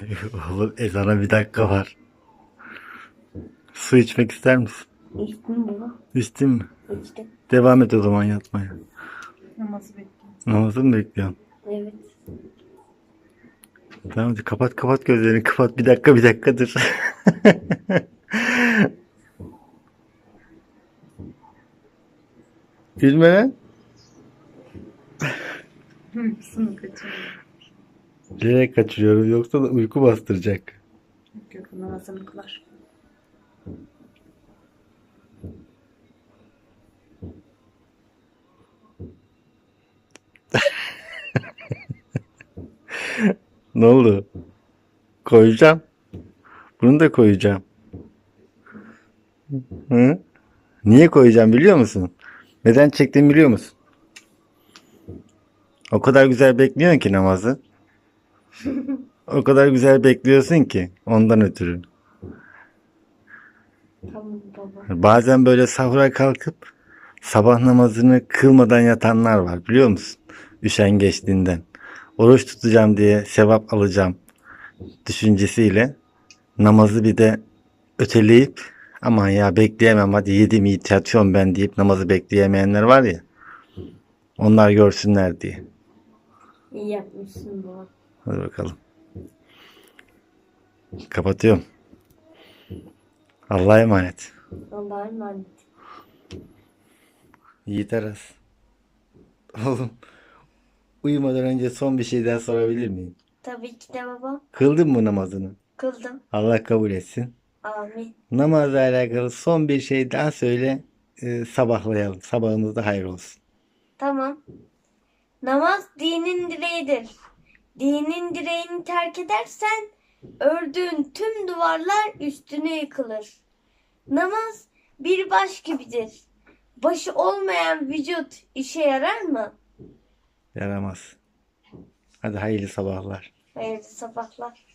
Oğlum ezana bir dakika var. Su içmek ister misin? İçtin baba. İçtin mi? İçtim. Devam et o zaman yatmaya. Namazı bekliyorum. Namazı mı bekliyorsun? Evet. Tamam hadi kapat kapat gözlerini kapat. Bir dakika bir dakika dur. Gülme lan. Sınıf kaçıyorum. Nereye kaçırıyorum yoksa da uyku bastıracak. Yok yok kılar. Ne oldu? Koyacağım. Bunu da koyacağım. Hı? Niye koyacağım biliyor musun? Neden çektiğimi biliyor musun? O kadar güzel bekliyorsun ki namazı. O kadar güzel bekliyorsun ki ondan ötürü. Tamam baba. Bazen böyle sahura kalkıp sabah namazını kılmadan yatanlar var biliyor musun? Üşengeçliğinden. Oruç tutacağım diye sevap alacağım düşüncesiyle namazı bir de öteleyip aman ya bekleyemem hadi yedim iyi yatıyorum ben deyip namazı bekleyemeyenler var ya onlar görsünler diye. İyi yapmışsın baba. Hadi bakalım. Kapatıyorum. Allah'a emanet. Allah'a emanet. Yiğit Aras. Oğlum uyumadan önce son bir şey daha sorabilir miyim? Tabii ki de baba. Kıldın mı namazını? Kıldım. Allah kabul etsin. Amin. Namazla alakalı son bir şey daha söyle. e, sabahlayalım. Sabahımız da hayır olsun. Tamam. Namaz dinin direğidir. Dinin direğini terk edersen ördüğün tüm duvarlar üstüne yıkılır. Namaz bir baş gibidir. Başı olmayan vücut işe yarar mı? Yaramaz. Hadi hayırlı sabahlar. Hayırlı sabahlar.